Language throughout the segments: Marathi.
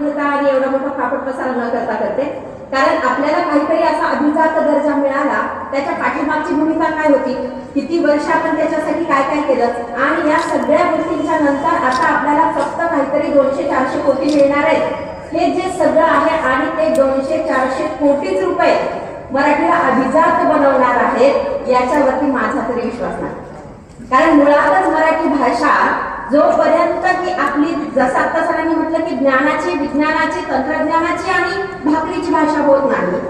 घेता आणि एवढा मोठा फापट पसार न करता करते. कारण आपल्याला काहीतरी असा अभिजात दर्जा मिळाला त्याच्या पाठीमागची भूमिका काय होती? किती वर्ष आपण त्याच्यासाठी काय काय केलं? आणि या सगळ्या गोष्टींच्या नंतर आता आपल्याला फक्त काहीतरी दोनशे चारशे कोटी मिळणार आहेत. हे जे सगळं आहे आणि ते दोनशे चारशे कोटीच रुपये मराठीला अभिजात बनवणार आहेत याच्यावरती माझा तरी विश्वास नाही. कारण मुळातच मराठी भाषा जोपर्यंत की आपली जसं आता सरांनी म्हटलं की ज्ञानाची विज्ञानाची तंत्रज्ञानाची आणि भाकरीची भाषा होत नाही.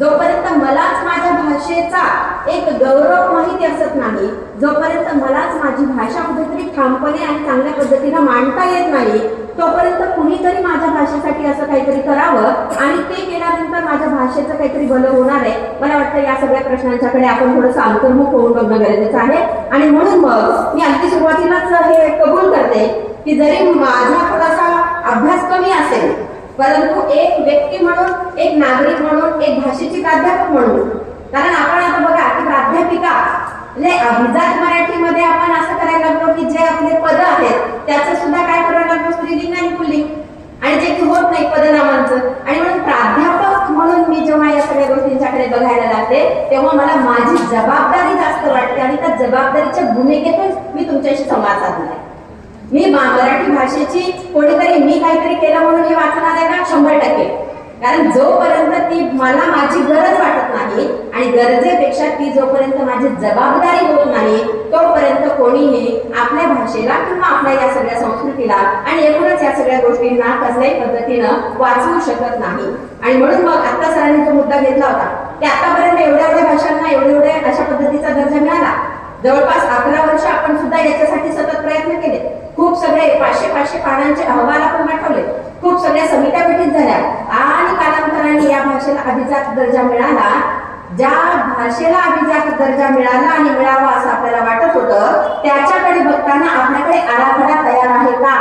जोपर्यंत मलाच माझ्या भाषेचा एक गौरव माहिती असत नाही जोपर्यंत मलाच माझी भाषा कुठेतरी ठामपणे आणि चांगल्या पद्धतीनं मांडता येत नाही तोपर्यंत कुणीतरी माझ्या भाषेसाठी असं काहीतरी करावं आणि ते केल्यानंतर माझ्या भाषेचं काहीतरी भलं होणार आहे. मला वाटतं या सगळ्या प्रश्नांच्याकडे आपण थोडंसं अंतर्मुख होऊन बघणं गरजेचं आहे. आणि म्हणून मग मी अगदी सुरुवातीलाच हे कबूल करते की जरी माझा थोडासा अभ्यास कमी असेल परंतु एक व्यक्ती म्हणून एक नागरिक म्हणून एक भाषेची प्राध्यापक म्हणून कारण आपण आता बघा की प्राध्यापिका नाही अभिजात मराठीमध्ये आपण असं करायला लागलो की जे आपले पद आहेत त्याचं सुद्धा काय करायला लागलो? स्त्रीलिंग आणि पुल्लिंग. आणि जे की होत नाही पदनामांचं. आणि म्हणून प्राध्यापक म्हणून मी जेव्हा या सगळ्या गोष्टींच्याकडे बघायला लागते तेव्हा मला माझी जबाबदारी जास्त वाटते आणि त्या जबाबदारीच्या भूमिकेतून मी तुमच्याशी संवाद साधणार मी मराठी भाषेची कोणीतरी मी काहीतरी केलं म्हणून हे वाचणार आहे ना? शंभर टक्के. कारण जोपर्यंत ती मला माझी गरज वाटत नाही आणि गरजेपेक्षा ती जोपर्यंत माझी जबाबदारी होत नाही तोपर्यंत कोणीही आपल्या भाषेला किंवा आपल्या या सगळ्या संस्कृतीला आणि एकूणच या सगळ्या गोष्टींना कसल्याही पद्धतीनं वाचवू शकत नाही. आणि म्हणून मग आता सरांनी जो मुद्दा घेतला होता की आतापर्यंत एवढ्या एवढ्या भाषांना एवढ्या एवढ्या अशा पद्धतीचा दर्जा मिळाला. जवळपास अकरा वर्ष आपण सुद्धा याच्यासाठी सतत प्रयत्न केले. खूप सगळे पाचशे पाचशे पानांचे अहवाल आपण पाठवले. खूप सगळ्या समित्या गठीत झाल्या. आणि कालांतराने या भाषेला अभिजात दर्जा मिळाला. ज्या भाषेला अभिजात दर्जा मिळाला आणि मिळावा असं आपल्याला वाटत होतं त्याच्याकडे बघताना आपल्याकडे आराखडा तयार आहे का?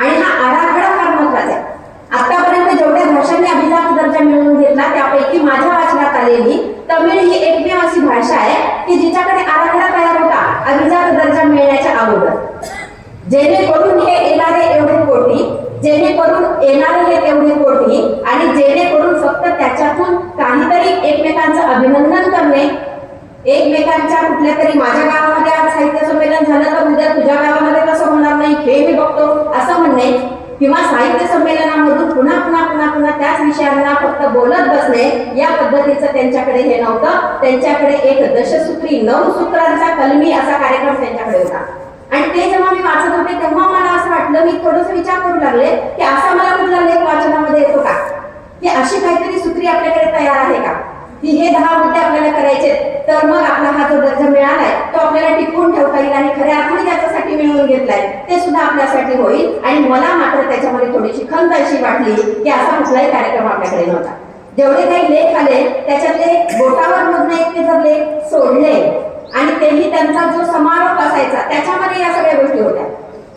आणि हा आराखडा फार महत्त्वाचा आहे. आतापर्यंत जेवढ्या भाषांनी अभिजात दर्जा मिळवून घेतला त्यापैकी माझ्या वाचनात आलेली तमिळ ही एकमेव अशी भाषा आहे. की जिच्याकडे आराखडा तयार होता अभिजात दर्जा मिळण्याच्या अगोदर. जेणेकरून हे येणारे एवढे कोटी जेणेकरून येणारे हे तेवढे कोटी आणि जेणेकरून फक्त त्याच्यातून काहीतरी एकमेकांचं अभिनंदन करणे एकमेकांच्या कुठल्या तरी माझ्या गावामध्ये आज साहित्य संमेलन झालं तर उद्या तुझ्या गावामध्ये कसं होणार नाही हे मी बघतो असं म्हणणे किंवा साहित्य संमेलनामधून पुन्हा पुन्हा पुन्हा पुन्हा त्याच विषयांना फक्त बोलत बसणे या पद्धतीचं त्यांच्याकडे हे नव्हतं. त्यांच्याकडे एक दशसूत्री नऊ सूत्रांचा कलमी असा कार्यक्रम त्यांच्याकडे होता. आणि ते जेव्हा मी वाचत होते तेव्हा मला असं वाटलं मी थोडस विचार करू लागले की असा मला कुठला लेख वाचनामध्ये येतो का? की अशी काहीतरी सूत्री आपल्याकडे तयार आहे का? की हे दहा मुद्दे आपल्याला करायचे तर मग आपला हा जो दर्जा मिळालाय तो आपल्याला टिकवून ठेवता येईल आणि खऱ्या अर्थाने त्याच्यासाठी मिळवून घेतलाय. ते सुद्धा आपल्यासाठी होईल. आणि मला मात्र त्याच्यामध्ये थोडीशी खंत अशी वाटली की असा कुठलाही कार्यक्रम आपल्याकडे नव्हता. जेवढे काही लेख आले त्याच्यातले बोटावर मधनं एक ते जर लेख सोडले आणि तेही त्यांचा जो समाज असायचा त्याच्यामध्ये या सगळ्या गोष्टी होत्या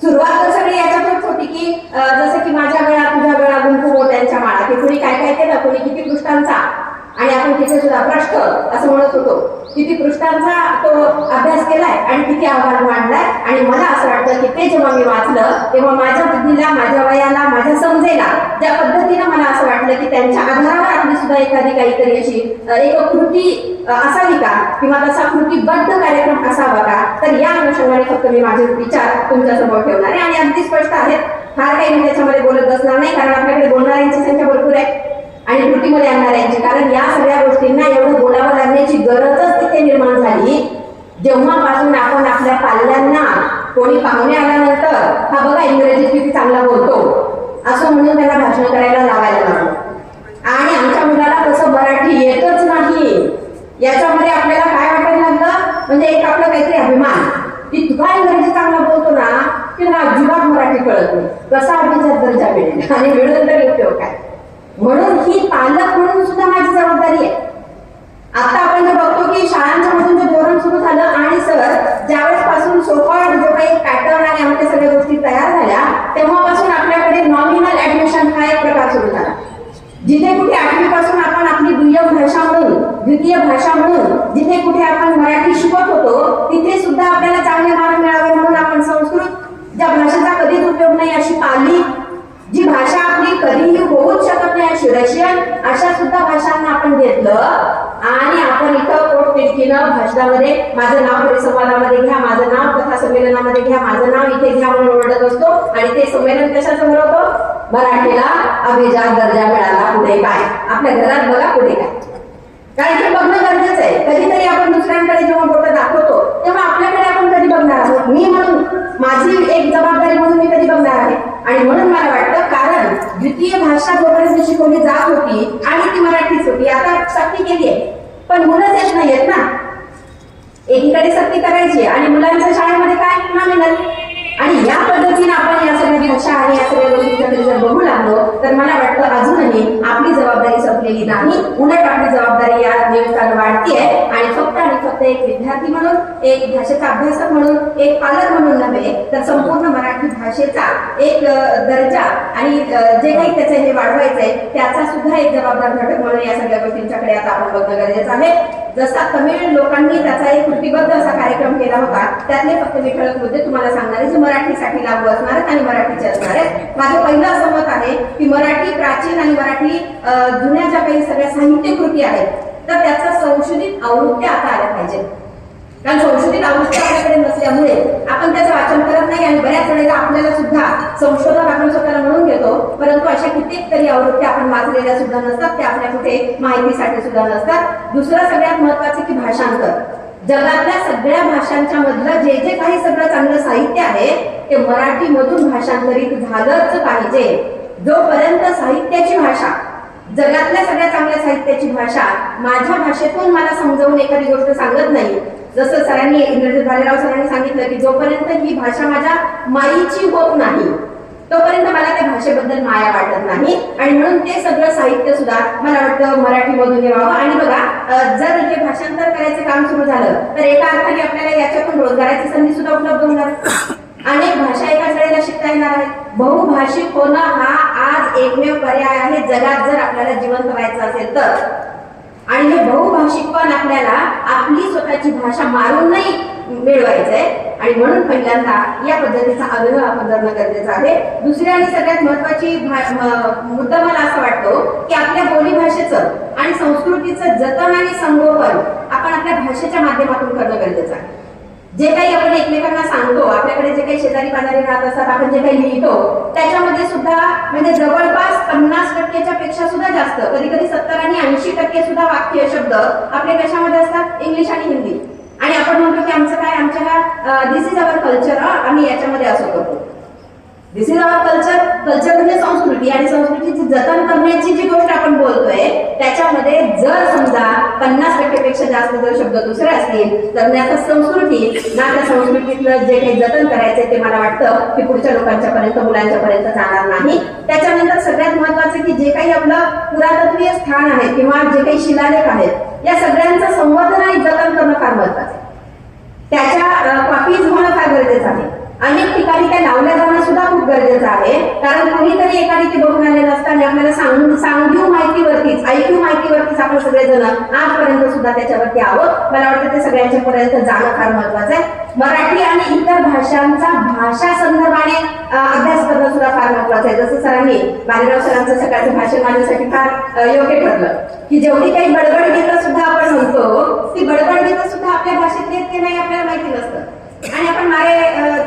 सुरुवात तर सगळी याच्यातच होती की अं, जसं की माझ्या वेळा तुझ्या वेळा गुंफू त्यांच्या माळा की कुणी काय काय केलं कुणी किती पृष्ठांचा आणि आपण तिथे सुद्धा पृष्ठ असं म्हणत होतो किती पृष्ठांचा तो अभ्यास केलाय आणि किती अहवाल मांडलाय आणि मला असं वाटतं की ते जेव्हा मी वाचलं तेव्हा माझ्या बुद्धीला माझ्या वयाला माझ्या समजेला ज्या पद्धतीनं मला असं वाटलं की त्यांच्या आधारावर आपली सुद्धा एखादी काहीतरी अशी एक कृती असावी का? किंवा तसा कृतीबद्ध कार्यक्रम असावा का? तर या अनुषंगाने फक्त मी माझे विचार तुमच्यासमोर ठेवणार आहे. आणि अगदी स्पष्ट आहेत. फार काही मी त्याच्यामध्ये बोलत बसणार नाही कारण आपल्याकडे बोलणाऱ्यांची संख्या भरपूर आहे. आणि कृतीमध्ये आणणाऱ्यांची कारण या सगळ्या गोष्टींना एवढं बोलावं लागण्याची गरजच तिथे निर्माण झाली. जेव्हापासून आपण आपल्या पाल्यांना कोणी पाहुणे आल्यानंतर हा बघा इंग्रजीत किती चांगला बोलतो. असं म्हणून त्यांना भाषण करायला लावायला लागलो. आणि आमच्या मुलाला तसं मराठी येतच नाही. याच्यामध्ये आपल्याला काय वाटायला लागलं? म्हणजे एक आपलं काहीतरी अभिमान की तुका इंग्रजी चांगला बोलतो ना की तुला अजिबात मराठी कळत नाही. कसा अभिजात दर्जा मिळेल? आणि मिळून तर उपयोग हो काय? म्हणून ही पालक म्हणून सुद्धा माझी जबाबदारी आहे. आता आपण जे बघतो की शाळांच्या मधून जे धोरण सुरू झालं आणि सर ज्यावेळेस पासून सोकॉल्ड जो काही पॅटर्न आणि आमच्या सगळ्या गोष्टी तयार झाल्या तेव्हापासून आपल्याकडे नॉमिनल ऍडमिशन हा एक प्रकार सुरू झाला. जिथे कुठे आठवी पासून आपण आपली दुय्यम भाषा म्हणून द्वितीय भाषा म्हणून जिथे कुठे आपण मराठी शिकत होतो तिथे सुद्धा आपल्याला चांगले मार्क मिळावे म्हणून आपण संस्कृत ज्या भाषेचा कधीच उपयोग नाही अशी पाली जी भाषा आपली कधीही होऊच शकत नाही अशी रशियन अशा सुद्धा भाषांना आपण घेतलं. आणि आपण इथं पोटतिडकीनं भाषणामध्ये माझं नाव परिसंवादामध्ये घ्या माझं नाव कथा संमेलनामध्ये घ्या माझं नाव इथे घ्या म्हणून ओरडत असतो. आणि ते संमेलन कशाचं भरवतो मराठीला अभिजात दर्जा मिळाला पुढे काय? आपल्या घरात बघा पुढे काय. कारण ते बघणं गरजेचं आहे. कधीतरी आपण दुसऱ्यांकडे जेव्हा बोट दाखवतो तेव्हा आपल्याकडे आपण कधी बघणार आहोत? मी म्हणून माझी एक जबाबदारी म्हणून मी कधी बघणार आहे? आणि म्हणून मला वाटतं द्वितीय भाषा जोपर्यंत शिकवली जात होती आणि ती मराठीच होती आता सक्ती केली आहे. पण मुलं येत नाहीयेत ना? एकीकडे सक्ती करायची आणि मुलांच्या शाळेमध्ये काय मिळणार आणि या पद्धतीने आपण या सगळ्या भाषा आणि या सगळ्या गोष्टींकडे जर बघू लागलो तर मला वाटतं अजूनही आपली जबाबदारी संपलेली नाही. उलट आपली जबाबदारी या निमित्तानं वाढतीये आणि फक्त आणि फक्त एक विद्यार्थी म्हणून एक भाषेचा अभ्यासक म्हणून एक पालक म्हणून नव्हे तर संपूर्ण मराठी भाषेचा एक दर्जा आणि जे काही त्याचं हे वाढवायचं आहे त्याचा सुद्धा एक जबाबदार घटक म्हणून या सगळ्या गोष्टींच्याकडे आता आपण बघणं गरजेचं आहे. जसा तमिळ लोकांनी त्याचा एक कृतीबद्ध असा कार्यक्रम केला होता त्यातले फक्त मी ठळक मुद्दे तुम्हाला सांगणार आहे जे मराठीसाठी लागू असणार आहेत आणि मराठीचे असणार आहेत. माझं पहिलं असं मत आहे की मराठी प्राचीन आणि मराठी जुन्या ज्या काही सगळ्या साहित्य कृती आहेत तर त्याचा संशोधित आवृत्त्या आता आल्या पाहिजेत. कारण संशोधित आवृत्ती आपल्याकडे नसल्यामुळे आपण त्याचं वाचन करत नाही आणि बऱ्याच वेळेला आपल्याला सुद्धा संशोधक आपण स्वतःला म्हणून घेतो. परंतु अशा कित्येक तरी आवृत्त्या आपण वाचलेल्या सुद्धा नसतात. त्या आपल्या कुठे माहितीसाठी सुद्धा नसतात. दुसरं सगळ्यात महत्वाचं की भाषांतर. जगातल्या सगळ्या भाषांच्या मधलं जे जे काही सगळं चांगलं साहित्य आहे ते मराठीमधून भाषांतरित झालंच पाहिजे. जोपर्यंत साहित्याची भाषा जगातल्या सगळ्या चांगल्या साहित्याची भाषा माझ्या भाषेतून मला समजावून एखादी गोष्ट सांगत नाही. जसं सरांनी इंद्रजित भालेराव सरांनी सांगितलं की जोपर्यंत ही भाषा माझ्या माईची होत नाही तोपर्यंत मला त्या भाषेबद्दल माया वाटत नाही. आणि म्हणून ते सगळं साहित्य सुद्धा मला वाटतं मराठीमधून यावं आणि बघा जर हे भाषांतर करायचं काम सुरू झालं तर एका अर्थाने आपल्याला याच्यातून रोजगाराची संधी सुद्धा उपलब्ध होणार. अनेक भाषा एकाच वेळेला शिकता येणार आहेत. बहुभाषिक होणं हा आज एकमेव पर्याय आहे. जगात जर आपल्याला जिवंत करायचं असेल तर. आणि हे बहुभाषिक पण आपल्याला आपली स्वतःची भाषा मारून नाही मिळवायचंय. आणि म्हणून पहिल्यांदा या पद्धतीचा आग्रह आपण करणं गरजेचं आहे. दुसरी आणि सगळ्यात महत्वाची भा- मुद्दा मला असं वाटतो की आपल्या बोलीभाषेचं आणि संस्कृतीचं जतन आणि संगोपन आपण आपल्या भाषेच्या माध्यमातून करणं गरजेचं आहे. जे काही आपण एकमेकांना सांगतो आपल्याकडे जे काही शेजारी पाजारी राहत असतात आपण जे काही लिहितो त्याच्यामध्ये सुद्धा म्हणजे जवळपास पन्नास टक्केच्या पेक्षा सुद्धा जास्त कधी कधी सत्तर आणि ऐंशी टक्के सुद्धा वाक्य शब्द आपले कशामध्ये असतात? इंग्लिश आणि हिंदी. आणि आपण म्हणतो की आमचं काय? आमच्या दिस इज अवर कल्चर आम्ही याच्यामध्ये असं करतो. This is our culture culture म्हणजे संस्कृती. आणि संस्कृतीची जतन करण्याची जी गोष्ट आपण बोलतोय त्याच्यामध्ये जर समजा पन्नास टक्केपेक्षा जास्त जर शब्द दुसरे असतील तर त्याचा संस्कृती ना त्या संस्कृतीतलं जे काही जतन करायचंय ते मला वाटतं की पुढच्या लोकांच्या पर्यंत मुलांच्या पर्यंत जाणार नाही. त्याच्यानंतर सगळ्यात महत्वाचं की जे काही आपलं पुरातत्वीय स्थान आहे किंवा जे काही शिलालेख आहेत या सगळ्यांचं संवर्धन आणि जतन करणं फार महत्वाचं आहे. त्याच्या कॉपीज होणं फार गरजेचं आहे. अनेक ठिकाणी त्या लावल्या जाणं सुद्धा खूप गरजेचं आहे. कारण कोणीतरी एखादी ते बघून आलेलं असताना आपल्याला सांगून सांगीव माहितीवरतीच ऐकू माहितीवरतीच आपण सगळेजण आजपर्यंत सुद्धा त्याच्यावरती आहोत. मला वाटतं ते सगळ्यांच्या पर्यंत जाणं फार महत्वाचं आहे. मराठी आणि इतर भाषांचा भाषा संदर्भाने अभ्यास करणं सुद्धा फार महत्वाचं आहे. जसं सरांनी बालेराव सरांचं सकाळचं भाषण माझ्यासाठी फार योग्य ठरलं. की जेवढी काही बडबड गीतं सुद्धा आपण म्हणतो ती बडबड गीतं सुद्धा आपल्या भाषेत येत की नाही आपल्याला माहिती नसतं. आणि आपण मारे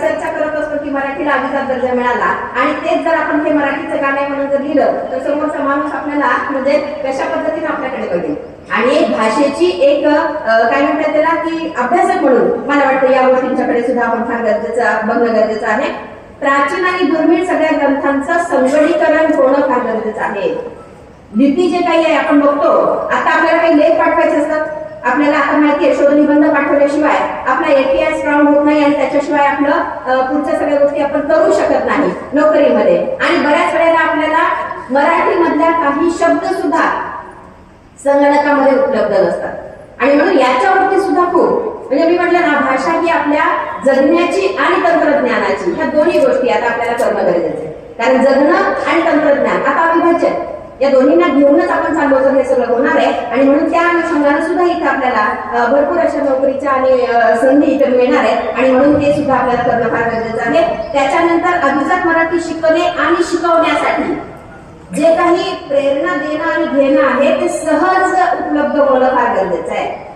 चर्चा करत असतो की मराठीला अभिजात दर्जा मिळाला. आणि तेच जर आपण हे मराठीचं गाणं म्हणून जर लिहिलं तर समोरचा माणूस आपल्याला म्हणजे कशा पद्धतीने आपल्याकडे बघेल आणि एक भाषेची एक काय म्हणतात त्याला की अभ्यासक म्हणून मला वाटतं या गोष्टींच्याकडे सुद्धा आपण फार गरजेचं बघणं गरजेचं आहे. प्राचीन आणि दुर्मिळ सगळ्या ग्रंथांचं संगणीकरण होणं फार गरजेचं आहे. लिपी जे काही आहे आपण बघतो. आता आपल्याला काही लेख पाठवायचे असतात. आपल्याला आता माहिती आहे शोध निबंध पाठवल्याशिवाय आपला एटीआय स्ट्रॉंग होत नाही आणि त्याच्याशिवाय आपलं पुढच्या सगळ्या गोष्टी आपण करू शकत नाही नोकरीमध्ये. आणि बऱ्याच वेळेला आपल्याला मराठीमधल्या काही शब्द सुद्धा संगणकामध्ये उपलब्ध नसतात. आणि म्हणून याच्यावरती सुद्धा खूप म्हणजे मी म्हटलं ना भाषा ही आपल्या जगण्याची आणि तंत्रज्ञानाची ह्या दोन्ही गोष्टी आता आपल्याला करणं गरजेचं आहे. कारण जगणं आणि तंत्रज्ञान आता अविभाज्य आहे. या दोन्हींना घेऊनच आपण चाललो तर हे सगळं होणार आहे. आणि म्हणून त्या अनुषंगाने सुद्धा इथं आपल्याला भरपूर अशा नोकरीच्या आणि संधी इथं मिळणार आहेत. आणि म्हणून ते सुद्धा आपल्याला करणं फार गरजेचं आहे. त्याच्यानंतर अभिजात मराठी शिकणे आणि शिकवण्यासाठी जे काही प्रेरणा देणं आणि घेणं आहे ते सहज उपलब्ध होणं फार गरजेचं आहे.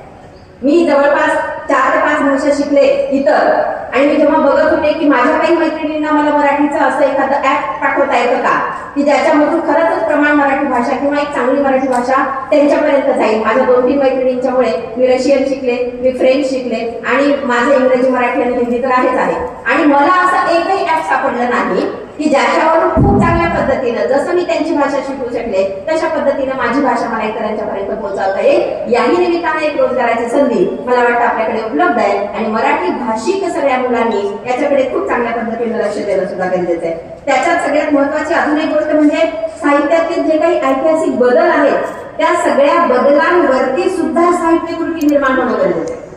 मी जवळपास चार पाच वर्ष शिकले इतर. आणि मी जेव्हा बघत होते की माझ्या काही मैत्रिणींना मला मराठीचा असं एखादं ऍप पाठवता येतं का की ज्याच्यामधून खरंच प्रमाण मराठी भाषा किंवा एक चांगली मराठी भाषा त्यांच्यापर्यंत जाईल. माझ्या दोन तीन मैत्रिणींच्यामुळे मी रशियन शिकले मी फ्रेंच शिकले आणि माझं इंग्रजी मराठी आणि हिंदी तर आहेच आहे. आणि मला असं एकही ऍप सापडलं नाही की ज्याच्यावरून खूप चांगल्या पद्धतीनं जसं मी त्यांची भाषा शिकू शकले तशा पद्धतीनं माझी भाषा मला इतरांच्यापर्यंत पोहोचवता येईल. याही निमित्तानं एक रोजगाराची संधी मला वाटतं आपल्याकडे उपलब्ध आहे आणि मराठी भाषिक सगळ्या मुलांनी याच्याकडे खूप चांगल्या पद्धतीने लक्ष देणं सुद्धा गरजेचं आहे. त्याच्यात सगळ्यात महत्वाची अजून एक गोष्ट म्हणजे साहित्यातील जे काही ऐतिहासिक बदल आहेत त्या सगळ्या बदलांवरती सुद्धा साहित्य कृती निर्माण होणं गरजेचं आहे.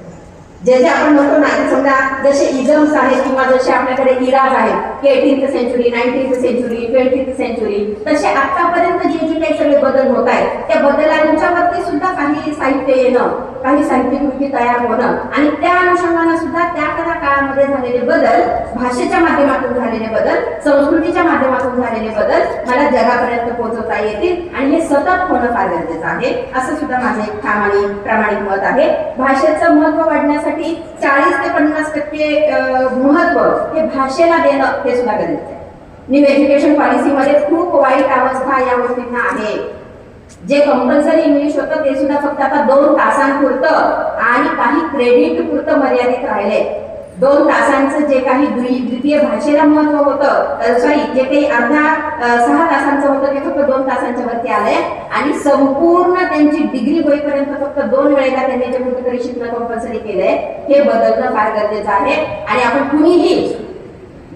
जे जे आपण म्हणतो ना समजा जसे इजम्स आहेत किंवा जसे आपल्याकडे इराज आहेत eighteenth century nineteenth century twentieth century तसे आतापर्यंत जे जे काही सगळे बदल होत आहेत त्या बदलांच्यावरती सुद्धा काही साहित्य येणं काही साहित्य कृती तयार होणं आणि त्या अनुषंगाने सुद्धा त्या त्या काळामध्ये झालेले बदल भाषेच्या माध्यमातून झालेले बदल संस्कृतीच्या माध्यमातून झालेले बदल मला जगापर्यंत पोहोचवता येतील आणि हे सतत होणं फार गरजेचं आहे. असं सुद्धा माझे एक ठाम आणि प्रामाणिक मत आहे. भाषेचं महत्त्व वाढण्यासाठी चाळीस ते पन्नास टक्के महत्त्व हे भाषेला देणं हे सुद्धा गरजेचं आहे. न्यू एज्युकेशन पॉलिसीमध्ये खूप वाईट अवस्था या गोष्टींना आहे. जे कंपल्सरी इंग्लिश होतं ते सुद्धा फक्त आता दोन तासांपुरतं आणि काही क्रेडिट पुरतं मर्यादित राहिले. दोन तासांचं जे काही द्वितीय भाषेला महत्त्व होतं सॉरी जे काही अर्धा सहा तासांचं होतं ते फक्त दोन तासांच्या वरती आलंय. आणि संपूर्ण त्यांची डिग्री होईपर्यंत फक्त दोन वेळेला त्यांनी जे कुठेतरी शिकणं कंपल्सरी केलंय हे बदलणं फार गरजेचं आहे. आणि आपण कुणीही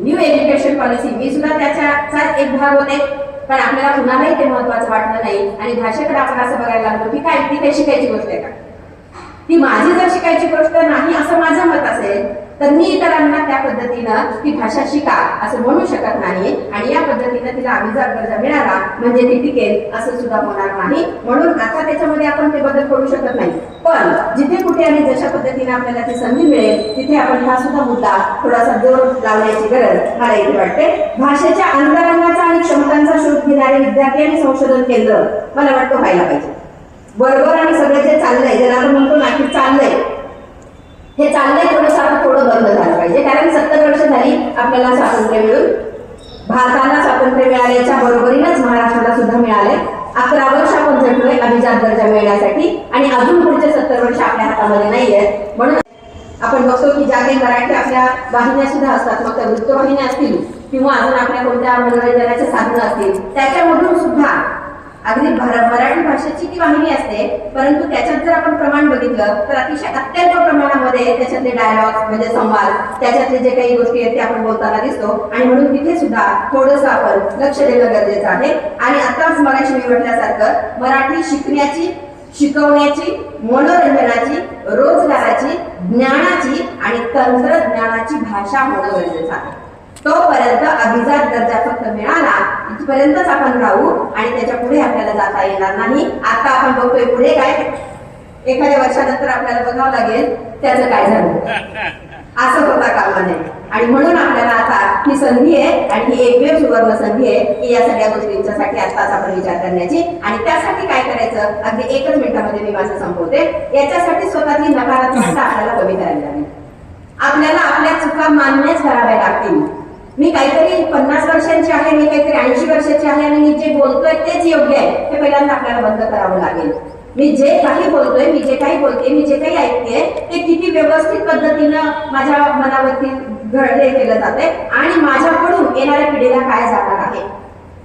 न्यू एज्युकेशन पॉलिसी मी सुद्धा त्याच्याचा एक भाग होते पण आपल्याला कुणालाही ते महत्वाचं वाटलं नाही. आणि भाषेकडे आपण असं बघायला लागलो की काय ती काही शिकायची गोष्ट आहे का? ती माझी जर शिकायची गोष्ट नाही असं माझं मत असेल तर मी इतरांना त्या पद्धतीनं ती भाषा शिका असं म्हणू शकत नाही. आणि या पद्धतीनं तिला अभिजात दर्जा मिळाला म्हणजे ती टिकेल असं सुद्धा होणार नाही. म्हणून आता त्याच्यामध्ये आपण ते बदल करू शकत नाही. पण जिथे कुठे आणि जशा पद्धतीने आपल्याला ती संधी मिळेल तिथे आपण हा सुद्धा मुद्दा थोडासा जोर लावण्याची गरज मला इथे वाटते. भाषेच्या अंतरंगाचा आणि क्षमतांचा शोध घेणारे विद्यार्थी आणि संशोधन केंद्र मला वाटतं व्हायला पाहिजे. बरोबर आणि सगळं जे चाललंय ज्याला आपण म्हणतो ना की चाललंय हे चाललंय थोडंसं आपण थोडं बंद झालं पाहिजे. कारण सत्तर वर्ष झाली आपल्याला स्वातंत्र्य मिळून. भारताला स्वातंत्र्य मिळाल्याच्या बरोबरीनच महाराष्ट्राला सुद्धा मिळालंय. अकरा वर्ष आपण झटलोय अभिजात दर्जा मिळण्यासाठी आणि अजून पुढचे सत्तर वर्ष आपल्या हातामध्ये नाहीये म्हणून आपण बघतो की ज्या काही मराठी आपल्या वाहिन्या सुद्धा असतात मग त्या वृत्तवाहिन्या असतील किंवा अजून आपल्या कोणत्या मनोरंजनाचे साधनं असतील त्याच्यामधून सुद्धा अगदी मराठी भाषेची ती वाहिनी असते परंतु त्याच्यात जर आपण प्रमाण बघितलं तर अतिशय अत्यल्प प्रमाणामध्ये त्याच्यातले डायलॉग्स म्हणजे संवाद त्याच्यातले जे काही गोष्टी आहेत ते आपण बोलताना दिसतो. आणि म्हणून तिथे सुद्धा थोडंसं आपण लक्ष देणं गरजेचं आहे. आणि आताच मराठी मी म्हटल्यासारखं मराठी शिकण्याची शिकवण्याची मनोरंजनाची रोजगाराची ज्ञानाची आणि तंत्रज्ञानाची भाषा होणं गरजेचं आहे. तोपर्यंत अभिजात दर्जा फक्त मिळाला इथपर्यंतच आपण राहू आणि त्याच्या पुढे आपल्याला जाता येणार नाही. आता आपण बघतोय पुढे काय? एखाद्या वर्षानंतर आपल्याला बघावं लागेल त्याचं काय झालं? असं होता कामा नये आणि म्हणून आपल्याला आता ही संधी आहे आणि ही एकमेव सुवर्ण संधी आहे की या सगळ्या गोष्टींच्यासाठी आताच आपण विचार करण्याची. आणि त्यासाठी काय करायचं? अगदी एकच मिनिटामध्ये मी माझं संपवते. याच्यासाठी स्वतःची नकारात्मकता आपल्याला कमी करायला लागेल आपल्याला आपल्या चुका मान्यच कराव्या लागतील. मी काहीतरी पन्नास वर्षांची आहे मी काहीतरी ऐंशी वर्षाची आहे आणि मी जे बोलतोय तेच योग्य आहे. हे पहिल्यांदा आपल्याला बंद करावं लागेल. मी जे काही बोलतोय मी जे काही बोलते मी जे काही ऐकते ते किती व्यवस्थित पद्धतीनं माझ्या मनावरती घडले केलं जाते आणि माझ्याकडून येणाऱ्या पिढीला काय जाणार आहे?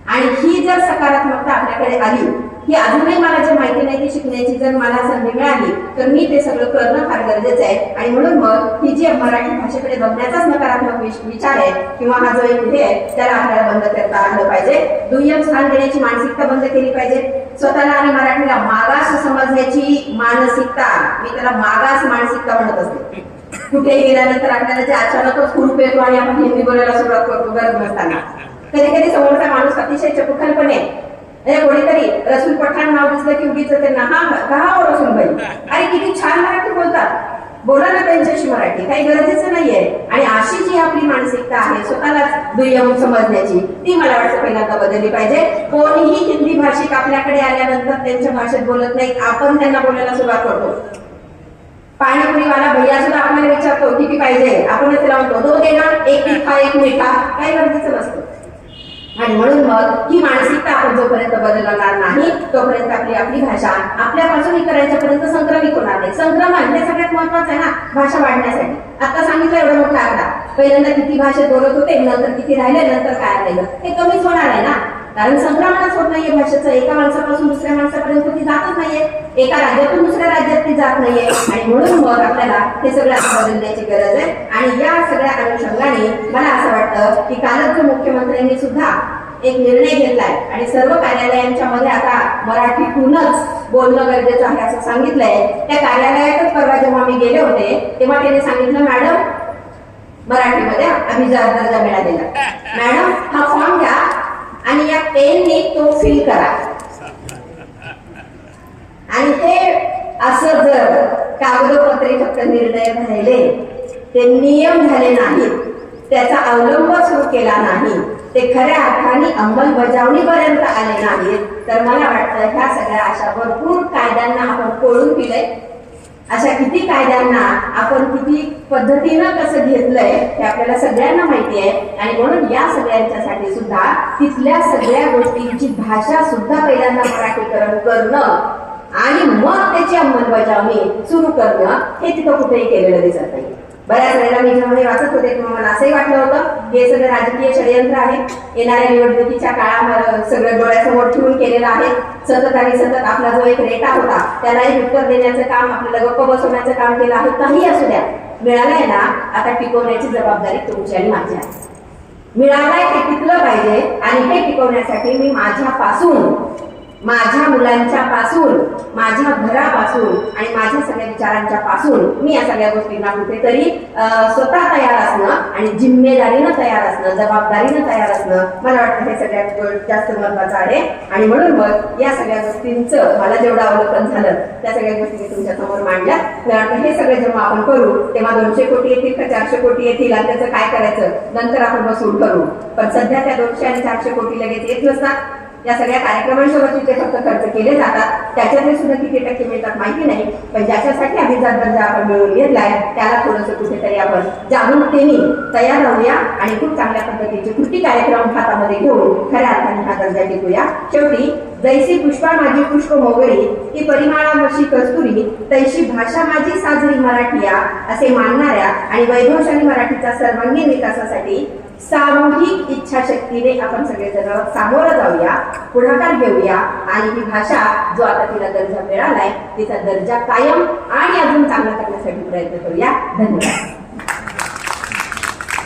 आणि ही जर सकारात्मकता आपल्याकडे आली हे अजूनही मला जे माहिती नाही ते शिकण्याची जर मला संधी मिळाली तर मी ते सगळं करणं फार गरजेचं आहे. आणि म्हणून मग ही जी मराठी भाषेकडे बघण्याचाच नकारात्मक विचार आहे किंवा हा जो एक हे आहे त्याला आपल्याला बंद करता आलं पाहिजे. दुय्यम स्थान देण्याची मानसिकता बंद केली पाहिजे. स्वतःला आणि मराठीला मागास समजण्याची मानसिकता मी त्याला मागास मानसिकता म्हणत असते. कुठेही गेल्यानंतर आपल्याला जे अचानकच हुरूप येतो आणि आपण हिंदी बोलायला सुरुवात करतो गरज नसताना. कधी कधी समोरचा माणूस अतिशय चपखलपणे म्हणजे कोणीतरी रसूल पठाण नाव दिसलं की उगीच ते हा कहा हो रसूल भाई? अरे किती छान मराठी बोलतात. बोला ना त्यांच्याशी मराठी काही गरजेचं नाहीये. आणि अशी जी आपली मानसिकता आहे स्वतःलाच दुय्यम समजण्याची ती मला वाटतं पहिल्यांदा बदलली पाहिजे. कोणीही हिंदी भाषिक आपल्याकडे आल्यानंतर त्यांच्या भाषेत बोलत नाहीत आपण त्यांना बोलायला सुरुवात करतो. पाणीपुरीवाला भैया सुद्धा आपल्याला विचारतो किती पाहिजे? आपणच लावतो दो एक तिखा एक मिठा काही गरजेचं नसतं. आणि म्हणून मग ही मानसिकता आपण जोपर्यंत बदलणार नाही तोपर्यंत आपली आपली भाषा आपल्यापासून इतरांच्यापर्यंत संक्रमित होणार नाही. संक्रमण हे सगळ्यात महत्वाचं आहे ना भाषा वाढण्यासाठी. आता सांगितलं एवढं मोठा आकडा. पहिल्यांदा किती भाषेत बोलत होते नंतर किती राहिले नंतर काय राहिलं? हे कमीच होणार आहे ना. कारण संक्रमणच होत नाहीये भाषेचं. एका माणसापासून दुसऱ्या माणसापर्यंत ती जातच नाहीये. एका राज्यातून दुसऱ्या राज्यात ती जात नाहीये. आणि म्हणून मग आपल्याला हे सगळं बदलण्याची गरज आहे. आणि या सगळ्या अनुषंगाने मला असं वाटतं की कालच मुख्यमंत्र्यांनी सुद्धा एक निर्णय घेतलाय. आणि सर्व कार्यालयांच्या मध्ये आता मराठीतूनच बोलणं गरजेचं आहे असं सांगितलंय. त्या कार्यालयातच परवा जेव्हा मी गेले होते तेव्हा त्यांनी सांगितलं मॅडम मराठीमध्ये अभिजात दर्जा मिळालेला मॅडम हा फॉर्म घ्या आणि या पेनने तो फिल करा. आणि ते असं जर कागदोपत्री फक्त निर्णय राहिले ते नियम झाले नाहीत त्याचा अवलंब सुरू केला नाही ते खऱ्या अर्थाने अंमलबजावणीपर्यंत आले नाहीत तर मला वाटतं ह्या सगळ्या अशा भरपूर कायद्यांना आपण कोळून दिलंय अशा किती कायद्यांना आपण किती पद्धतीनं कसं घेतलंय हे आपल्याला सगळ्यांना माहिती आहे. आणि म्हणून या सगळ्यांच्यासाठी सुद्धा तिथल्या सगळ्या गोष्टींची भाषा सुद्धा पहिल्यांदा मराठीकरण करणं आणि मग त्याची अंमलबजावणी सुरू करणं हे तिथं कुठेही केलेलं दिसत नाही. बऱ्याच वेळेला मी जेव्हा हे वाचत होते तेव्हा मला असंही वाटलं होतं हे सगळं राजकीय षडयंत्र आहे. येणाऱ्या निवडणुकीच्या काळात सगळं डोळ्यासमोर ठेवून केलेलं आहे. सतत आणि सतत आपला जो एक रेटा होता त्याला एक उत्तर देण्याचं काम आपल्याला गप्प बसवण्याचं काम केलं आहे. काही असू द्या. मिळालंय ना आता टिकवण्याची जबाबदारी तुमची आणि माझी आहे. मिळालंय ते टिकलं पाहिजे आणि हे टिकवण्यासाठी मी माझ्यापासून माझ्या मुलांच्या पासून माझ्या घरापासून आणि माझ्या सगळ्या विचारांच्या पासून मी या सगळ्या गोष्टींना कुठेतरी स्वतः तयार असणं आणि जिम्मेदारीनं तयार असणं जबाबदारीनं तयार असणं मला वाटतं हे सगळ्यात जास्त महत्वाचं आहे. आणि म्हणून मग या सगळ्या गोष्टींचं मला जेवढं अवलोकन झालं त्या सगळ्या गोष्टी मी तुमच्यासमोर मांडल्या. मला वाटतं हे सगळे जेव्हा आपण करू तेव्हा दोनशे कोटी येतील का चारशे कोटी येतील आणि त्याचं काय करायचं नंतर आपण बसून करू. पण सध्या त्या दोनशे आणि चारशे कोटी लगेच येत नसतात या सगळ्या कार्यक्रमांसोबत जे फक्त खर्च केले जातात. त्याच्यातले सुद्धा किती टक्के मिळतात माहिती नाही. पण ज्याच्यासाठी अभिजात दर्जा आपण मिळवून घेतलाय त्याला थोडंसं कुठेतरी आपण जागरूकतेने तयार राहूया आणि खूप चांगल्या पद्धतीचे कृती कार्यक्रम हातामध्ये घेऊन खऱ्या अर्थाने हा दर्जा टिकूया. शेवटी जैसी पुष्पा माझी पुष्प मोगरी ती परिमाळा मशी कस्तुरी तैशी भाषा माझी साजरी मराठीया असे मानणाऱ्या आणि वैभवशाली मराठीचा सर्वांगीण विकासासाठी सामूहिक इच्छाशक्तीने आपण सगळेजण सामोरं जाऊया पुढाकार घेऊया. आणि ही भाषा जो आता तिला दर्जा मिळालाय तिचा दर्जा कायम आणि अजून चांगला करण्यासाठी प्रयत्न करूया. धन्यवाद.